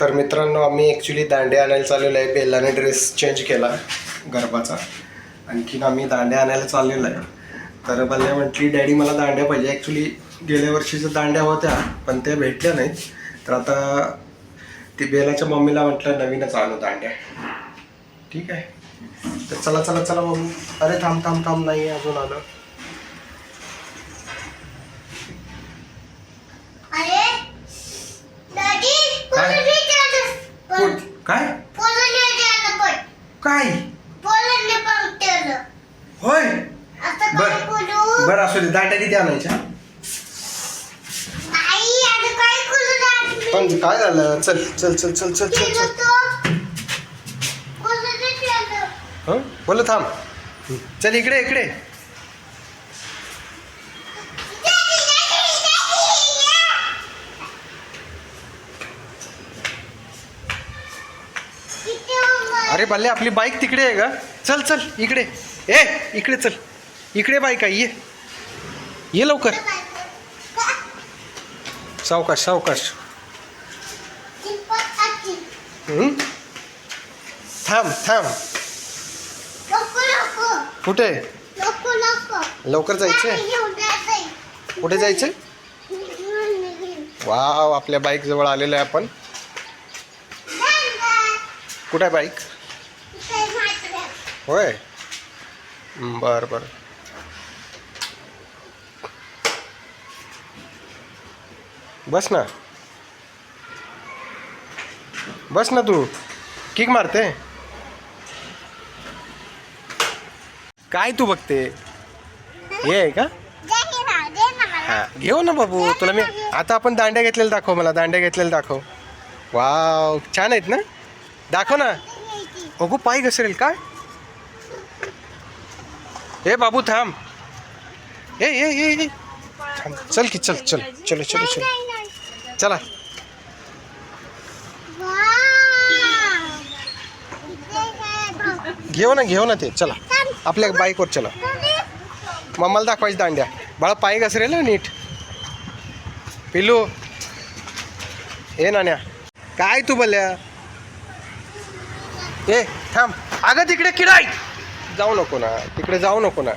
तर मित्रांनो आम्ही ॲक्च्युली दांडे आणायला चाललेलो आहे. बेलाने ड्रेस चेंज केला गरबाचा आणखीन आम्ही दांड्या आणायला चाललेलो आहे. तर बल्ल्या म्हटली डॅडी मला दांड्या पाहिजे. ॲक्च्युली गेल्या वर्षीच्या दांड्या होत्या पण त्या भेटल्या नाहीत. तर आता ती बेलाच्या मम्मीला म्हटलं नवीनच आणू दांड्या. ठीक आहे? तर चला चला चला मम्मी. अरे थांब थांब थांब नाही अजून आलं अरे डॅडी काय? पोलन विचारलं पण कुठ- काय? काय? होय. आता बर. काय बोलू? बरं असू दे. दांड्या किती आणायच्या? पण काय झालं? चल चल चल चल चल चल चल. हं? बोल थांब. चल इकडे इकडे डॅडी डॅडी डॅडी किती उंबर? अरे बल्ले आपली बाईक तिकडे आहे का चल चल इकडे. ए इकडे चल. इकडे बाईक आहे ये. ये लवकर. सावकाश सावकाश. थांब थांब. कुठे? लवकर जायचं कुठे जायचं वाव आपल्या बाईक जवळ आलेलं आहे आपण. कुठे आहे बाईक? होय? बर बर. बस ना. बस ना तू. किक मारते. काय तू बघते? हे आहे का? हा घेऊ ना बाबू. तुला मी आता आपण दांड्या घेतलेल्या दाखव मला. दांड्या घेतलेल्या दाखव. वाव छान आहेत ना? दाखव ना. अगो पाय घसरेल काय ए बाबू थांब. ए ए ए थांब. चल की चल चल. चलो चलो चलो. चला. घेऊ ना घेऊ ना ते. चला. आपल्या बाईकवर चला. मम्माला दाखवायची दांड्या. बाळा पाय घसरेल ना नीट. पिलू ए नाण्या. काय तू बोलल्या? ए थांब. अगं तिकडे किडाय जाऊ नको ना. तिकडे जाऊ नको ना.